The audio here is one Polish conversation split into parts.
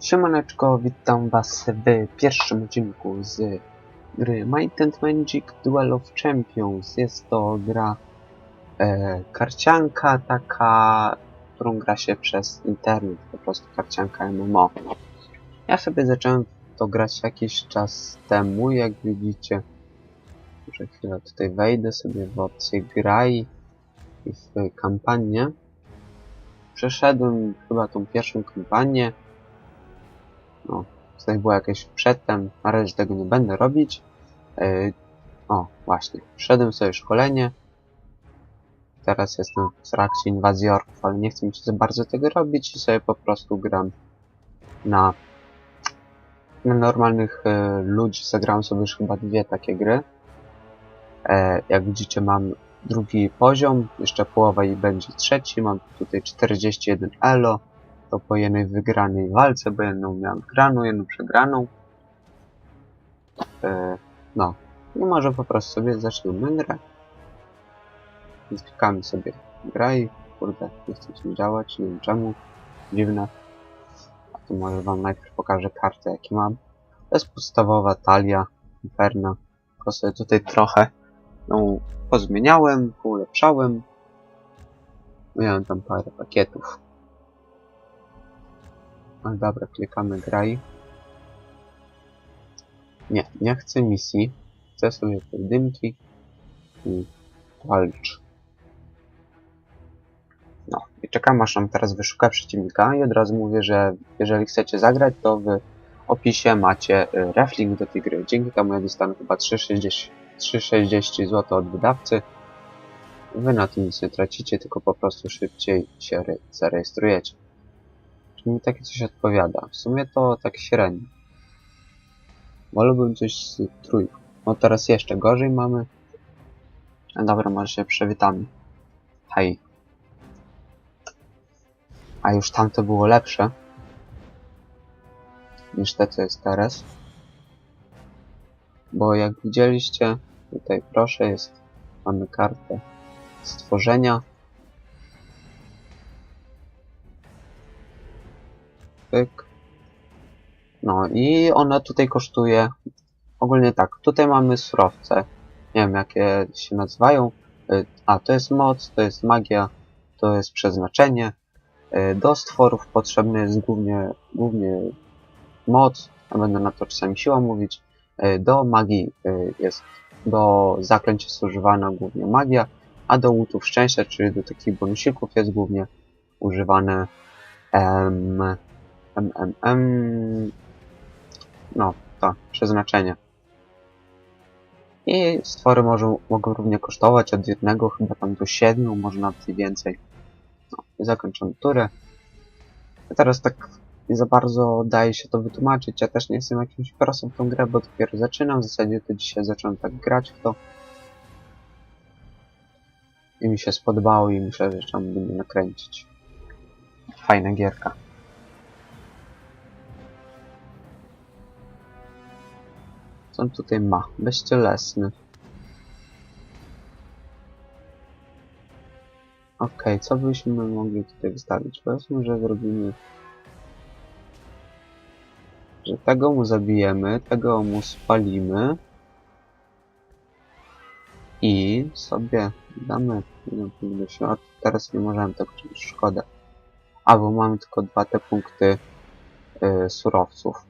Siemaneczko, witam was w pierwszym odcinku z gry Might and Magic Duel of Champions. Jest to gra e, karcianka taka, którą gra się przez internet, po prostu karcianka MMO. Ja sobie zacząłem to grać jakiś czas temu, jak widzicie. Może chwilę tutaj wejdę sobie w opcję graj i w kampanię. Przeszedłem chyba tą pierwszą kampanię. No, tutaj było jakieś przedtem, na razie tego nie będę robić. Yy, o, właśnie, wszedłem sobie szkolenie. Teraz jestem w trakcie inwazji orków, ale nie chcę mi się za bardzo tego robić i sobie po prostu gram na, na normalnych e, ludzi. Zagrałem sobie już chyba dwie takie gry. E, jak widzicie mam drugi poziom, jeszcze połowa i będzie trzeci. Mam tutaj 41 elo to po jednej wygranej walce, bo jedną miałem wygraną, jedną przegraną. E, no. I może po prostu sobie zaczniemy grę. Klikamy sobie graj. Kurde, nie chce mi działać, nie wiem czemu. Dziwne. A to może wam najpierw pokażę kartę, jakie mam. To jest podstawowa talia Inferna. Tylko sobie tutaj trochę ją pozmieniałem, ulepszałem. Miałem tam parę pakietów. No dobra, klikamy graj. Nie, nie chcę misji. Chcę sobie pojedynki i walcz. No i czekam aż nam teraz wyszuka przeciwnika i od razu mówię, że jeżeli chcecie zagrać, to w opisie macie y, reflink do tej gry. Dzięki temu ja dostanę chyba 3,60 3,60 zł od wydawcy. Wy na tym nic nie tracicie, tylko po prostu szybciej się re- zarejestrujecie. Czy mi takie coś odpowiada? W sumie to tak średnio. Wolałbym coś z trójką. No teraz jeszcze gorzej mamy. No dobra, może się przywitamy. Hej. A już tamto było lepsze. Niż te, co jest teraz. Bo jak widzieliście, tutaj proszę jest, mamy kartę stworzenia. Pyk. No i ona tutaj kosztuje ogólnie tak, tutaj mamy surowce. Nie wiem jakie się nazywają. Y, A to jest moc, to jest magia, to jest przeznaczenie. Y, Do stworów potrzebny jest głównie, głównie moc, a będę na to czasami siła mówić. Y, Do magii jest, do zaklęć jest używana głównie magia, a do łutów szczęścia, czyli do takich bonusików jest głównie używane em, em, no, to, przeznaczenie. I stwory może, mogą równie kosztować od jednego chyba tam do siedmiu, może nawet i więcej. No, i zakończam turę. A teraz tak nie za bardzo daje się to wytłumaczyć. Ja też nie jestem jakimś prosem w tą grę, bo dopiero zaczynam. W zasadzie to dzisiaj zacząłem tak grać w to. I mi się spodobało i myślę, że trzeba będzie nakręcić. Fajna gierka. Co on tutaj ma? Bezcielesny. Okej, co byśmy mogli tutaj wystawić? Powiedzmy, że zrobimy... Że tego mu zabijemy, tego mu spalimy. I sobie damy. Teraz nie możemy tego czynić, szkoda. A, bo mamy tylko dwa te punkty y, surowców.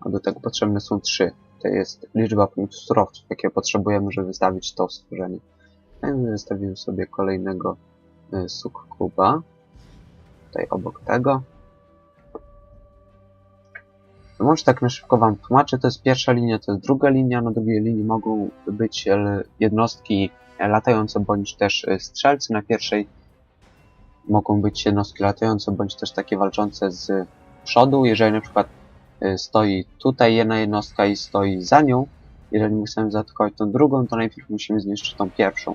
A do tego potrzebne są trzy. To jest liczba punktów surowców, jakie potrzebujemy, żeby wystawić to stworzenie. Ja wystawimy sobie kolejnego y, sukkuba. Tutaj obok tego. Może tak na szybko wam tłumaczę, to jest pierwsza linia, to jest druga linia, na drugiej linii mogą być jednostki latające bądź też e, strzelcy, na pierwszej mogą być jednostki latające bądź też takie walczące z przodu, jeżeli na przykład stoi tutaj jedna jednostka i stoi za nią, jeżeli my chcemy zaatakować tą drugą, to najpierw musimy zniszczyć tą pierwszą.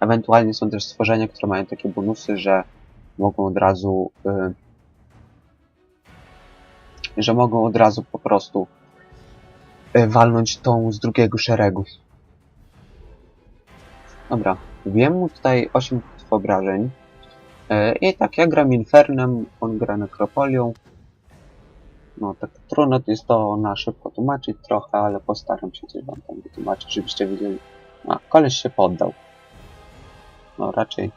Ewentualnie są też stworzenia, które mają takie bonusy, że mogą od razu y, że mogą od razu po prostu y, walnąć tą z drugiego szeregu. Dobra, wiem mu tutaj 8 punktów obrażeń. Y, I tak, ja gram Infernem, on gra Nekropolią. No tak trudno jest to na szybko tłumaczyć trochę, ale postaram się coś wam tam wytłumaczyć, żebyście wiedzieli. A, koleś się poddał. No raczej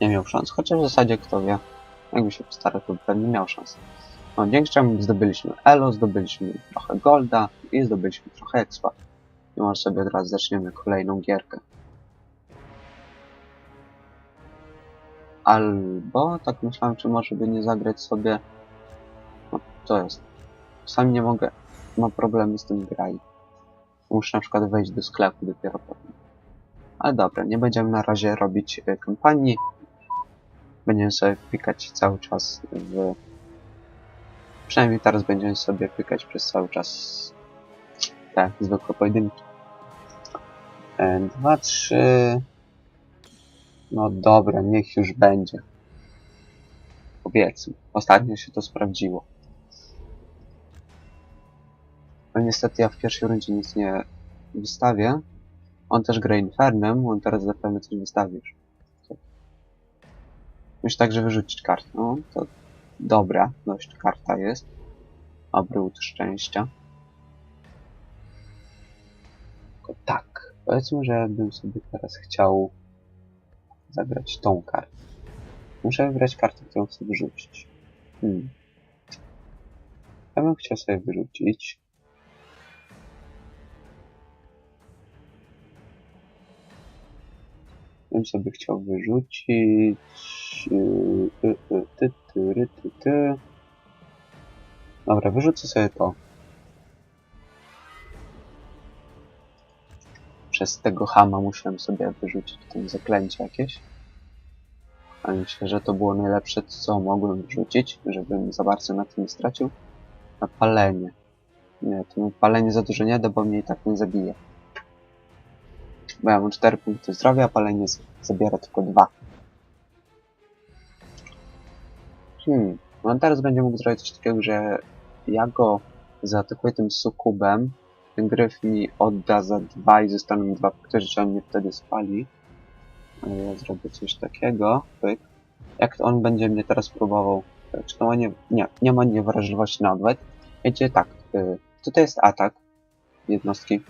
nie miał szans, chociaż w zasadzie kto wie. Jakby się postarał, to pewnie miał szansę. No dzięki czemu zdobyliśmy Elo, zdobyliśmy trochę Golda i zdobyliśmy trochę Expa. I może sobie od razu zaczniemy kolejną gierkę. Albo tak myślałem, czy może by nie zagrać sobie. No, to jest. Czasami nie mogę. Mam problemy z tym graj. Muszę na przykład wejść do sklepu dopiero potem. Ale dobra, nie będziemy na razie robić e, kampanii. Będziemy sobie pikać cały czas w... Przynajmniej teraz będziemy sobie pikać przez cały czas te zwykłe pojedynki. E, Dwa, trzy... No dobra, niech już będzie. Powiedzmy. Ostatnio się to sprawdziło. No niestety ja w pierwszej rundzie nic nie wystawię. On też gra Infernem, on teraz zapewne coś wystawisz. Musisz także wyrzucić kartę. No, to dobra, dość karta jest. Obrót szczęścia. Tylko tak, powiedzmy, że bym sobie teraz chciał zagrać tą kartę. Muszę wybrać kartę, którą chcę wyrzucić. Hmm. Ja bym chciał sobie wyrzucić. Bym sobie chciał wyrzucić. yy, yy, yy, Ty, ty, ty, ty. Dobra, wyrzucę sobie to. Przez tego hama musiałem sobie wyrzucić ten zaklęcie jakieś. A myślę, że to było najlepsze, co mogłem wyrzucić, żebym za bardzo na tym nie stracił. Na palenie. Nie, to mi palenie za dużo nie da, bo mnie i tak nie zabije. Bo ja mam 4 punkty zdrowia, palenie zabiera tylko 2. Hmm, no on teraz będzie mógł zrobić coś takiego, że ja go zaatakuję tym sukubem, ten gryf mi odda za 2 i zostaną mi 2 punkty, że on mnie wtedy spali. Ale ja zrobię coś takiego, pyk. Jak on będzie mnie teraz próbował, czy to ma nie, nie, nie ma niewrażliwości na. Wiecie tak, y, tutaj jest atak jednostki,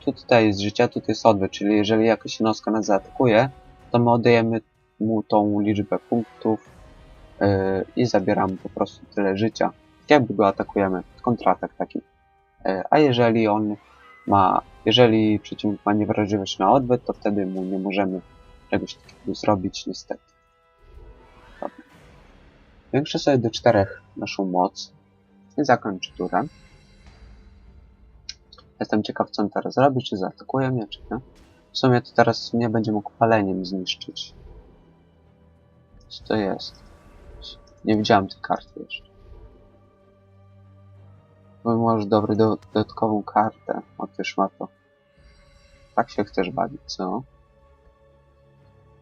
tutaj jest życia, tutaj jest odwet, czyli jeżeli jakaś jednostka nas zaatakuje, to my oddajemy mu tą liczbę punktów yy, i zabieramy po prostu tyle życia. Jakby go atakujemy, kontratak taki. Yy, a jeżeli on ma, jeżeli przeciwnik ma niewrażliwość na odwet, to wtedy mu nie możemy czegoś takiego zrobić, niestety. Dobra. Większę sobie do czterech naszą moc i zakończę turę. Jestem ciekaw, co on teraz robi, czy zaatakuje mnie, czy nie. W sumie to teraz nie będzie mógł paleniem zniszczyć. Co to jest? Nie widziałem tej karty jeszcze. Bo może dobry do, dodatkową kartę. O, też ma to. Tak się chcesz bawić, co?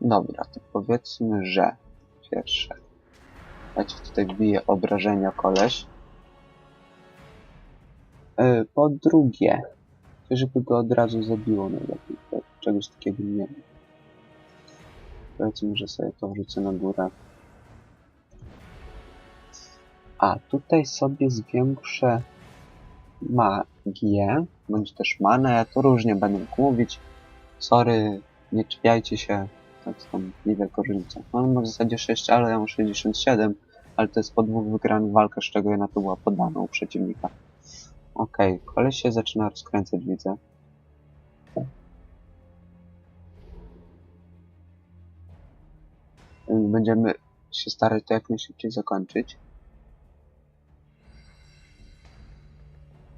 Dobra, to powiedzmy, że pierwsze. Ja ci tutaj wbiję obrażenia koleś. E, Po drugie, żeby go od razu zabiło najlepiej. Czegoś takiego nie ma. Powiedzmy, że sobie to wrzucę na górę. A tutaj sobie zwiększę magię, bądź też manę. Ja to różnie będę mówić. Sorry, nie czepiajcie się. Tak tam niewielka różnica. No, On ma w zasadzie 6, ale ja mam 67. Ale to jest po dwóch wygranych walkach, z czego jedna to była podana u przeciwnika. Okej, koleś się zaczyna rozkręcać, widzę. Będziemy się starać to jak najszybciej zakończyć.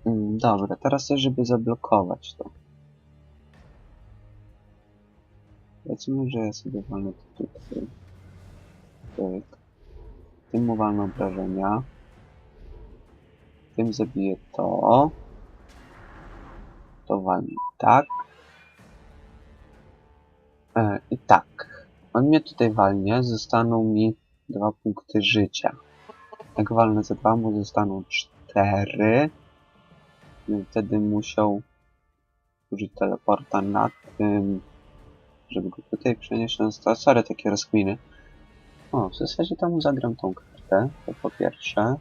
Mm, Dobra, teraz też, żeby zablokować to. Powiedzmy, że ja sobie walnę tutaj. Tak. Tym mu walnę obrażenia. Tym zabiję to. To walnę tak. E, I tak. On mnie tutaj walnie, zostaną mi dwa punkty życia. Jak walnę za dwa, mu zostaną cztery. I Wtedy musiał użyć teleporta na tym, żeby go tutaj przenieść. No, to- sorry, takie rozkminy. O, w zasadzie tam zagram tą kartę, to po pierwsze.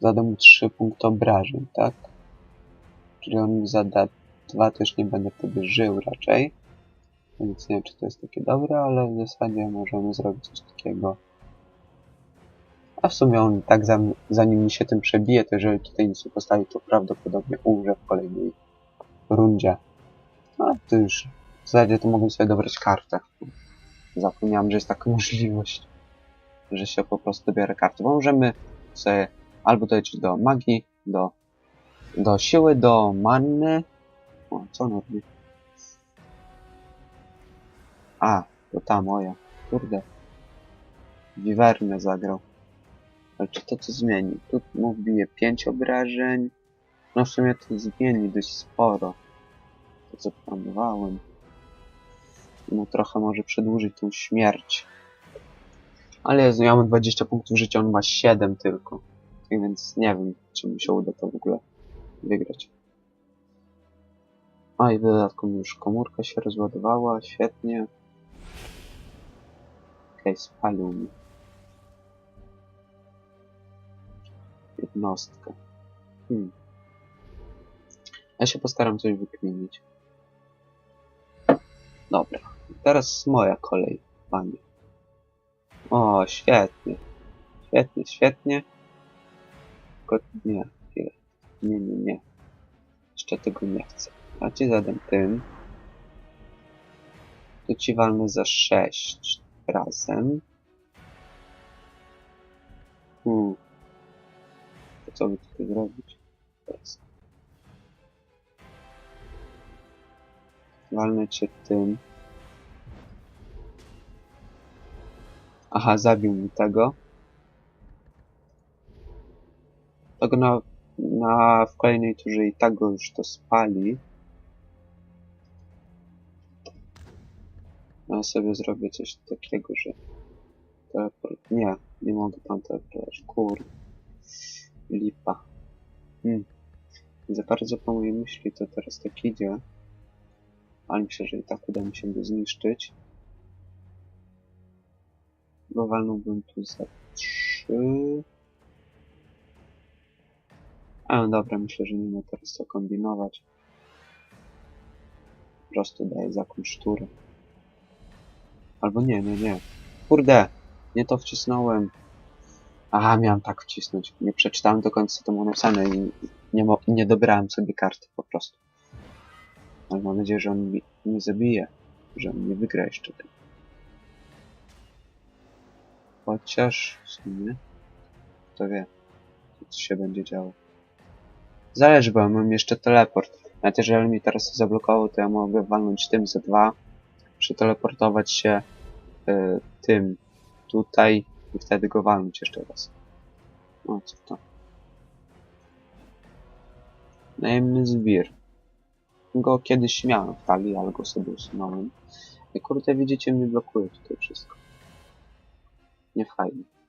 Zada mu 3 punkty obrażeń, tak? Czyli on mi zada 2, też nie będę wtedy żył raczej. Więc nie wiem, czy to jest takie dobre, ale w zasadzie możemy zrobić coś takiego. A w sumie on tak zanim mi się tym przebije, to jeżeli tutaj nic nie postawi, to prawdopodobnie umrze w kolejnej rundzie. No to już w zasadzie to mogę sobie dobrać kartę. Zapomniałem, że jest taka możliwość, że się po prostu bierze kartę. Bo możemy sobie albo dojść do magii, do, do siły, do manny. O, co on robi? A, to ta moja. Kurde. Wiwernę zagrał. Ale czy to co zmieni? Tu mu wbije 5 obrażeń. No w sumie to zmieni dość sporo. To co planowałem. No trochę może przedłużyć tą śmierć. Ale Jezu, ja mam 20 punktów życia, on ma 7 tylko. Więc nie wiem, czy mi się uda to w ogóle wygrać. A i w dodatku już komórka się rozładowała, świetnie. Okej, spalił mi. Jednostkę. Hmm. Ja się postaram coś wykminić. Dobra, teraz moja kolej, panie. O, świetnie. Świetnie, świetnie. Nie, chwilę. Nie, nie, nie. Jeszcze tego nie chcę. Ja ci zadam tym. Tu ci walnę za 6 razem. Hmm. To co by tutaj zrobić? Teraz. Walnę cię tym. Aha, zabił mi tego. Tego na, na w kolejnej turze i tak go już to spali. Ja sobie zrobię coś takiego, że teleport... Nie, nie mogę tam teleportować. Kur... Lipa. Hmm. Za bardzo po mojej myśli to teraz tak idzie. Ale myślę, że i tak uda mi się go zniszczyć. Bo walnąłbym tu za 3. A no dobra, myślę, że nie ma teraz co kombinować. Po prostu daję zakon sztury. Albo nie, nie, nie. Kurde, nie to wcisnąłem. Aha, miałem tak wcisnąć. Nie przeczytałem do końca, to było napisane i nie, nie dobrałem sobie karty po prostu. Ale mam nadzieję, że on mi nie zabije. Że on nie wygra jeszcze tym. Chociaż w sumie... Kto wie, co się będzie działo. Zależy, bo mam jeszcze teleport. Nawet jeżeli mi teraz zablokował, to ja mogę walnąć tym za dwa. Przeteleportować się y, tym tutaj i wtedy go walnąć jeszcze raz. No co to? Najemny zbir. Go kiedyś miałem w talii, ale go sobie usunąłem. I kurde, widzicie, mi blokuje tutaj wszystko. Nie fajnie.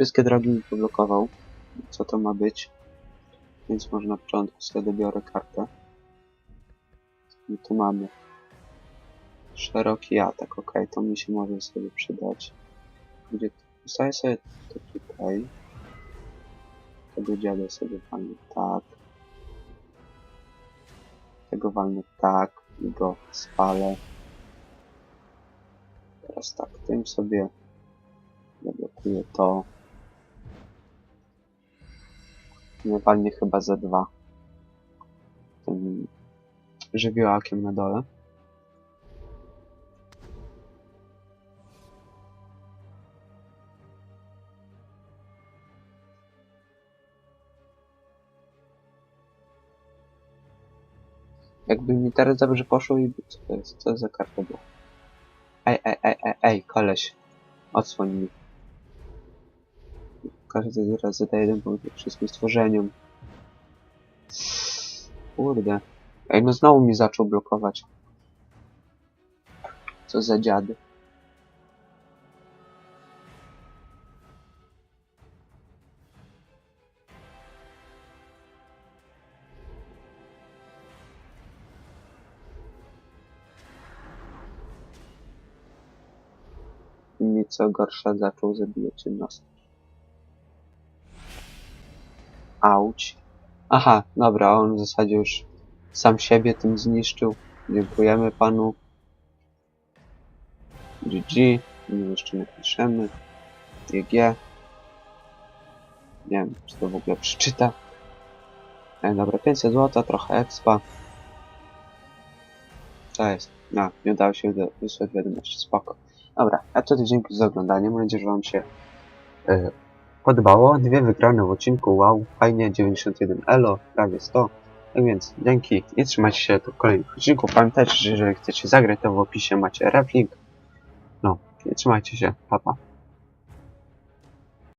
Wszystkie drogi mi poblokował. Co to ma być? Więc może na początku sobie dobiorę kartę. I tu mamy szeroki atak, ok, to mi się może sobie przydać. Gdzie ustawię sobie to tutaj. Tego dziadę sobie walnę tak. Tego walnę tak i go spalę. Teraz tak, tym sobie zablokuję to. Walnie chyba za dwa. Tym żywiołakiem na dole. Jakby mi teraz dobrze poszło i co to jest? Co za karta była? Ej, ej, ej, ej, ej, koleś. Odsłoń. Każdy raz zadaje jeden punkt wszystkim stworzeniom. Kurde. Ej, no znowu mi zaczął blokować. Co za dziady. co gorsza zaczął zabijać jednostki. Auć. Aha, dobra, on w zasadzie już sam siebie tym zniszczył. Dziękujemy panu. GG. My jeszcze napiszemy. GG. Nie wiem, czy to w ogóle przeczyta. E, dobra, 500 zł, trochę expa. To jest. No, nie udało się wy- wysłać wiadomości, spoko. Dobra, a to dzięki za oglądanie. Mam nadzieję, że wam się e, podobało. Dwie wygrane w odcinku, wow, fajnie, 91 elo, prawie 100. Tak więc dzięki i trzymajcie się do kolejnych odcinków. Pamiętajcie, że jeżeli chcecie zagrać, to w opisie macie reflink. No, i trzymajcie się, pa pa.